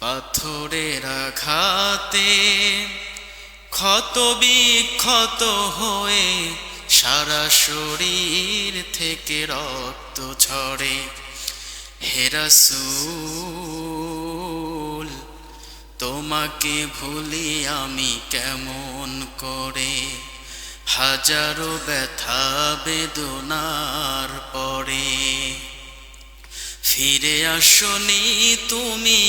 পাথরের আঘাতে ক্ষত বিক্ষত হয়ে সারা শরীর থেকে রক্ত ঝরে। হেরাসুল তোমাকে ভুলি আমি কেমন করে? হাজারো ব্যথা বেদনার পরে। ফিরে আসনি তুমি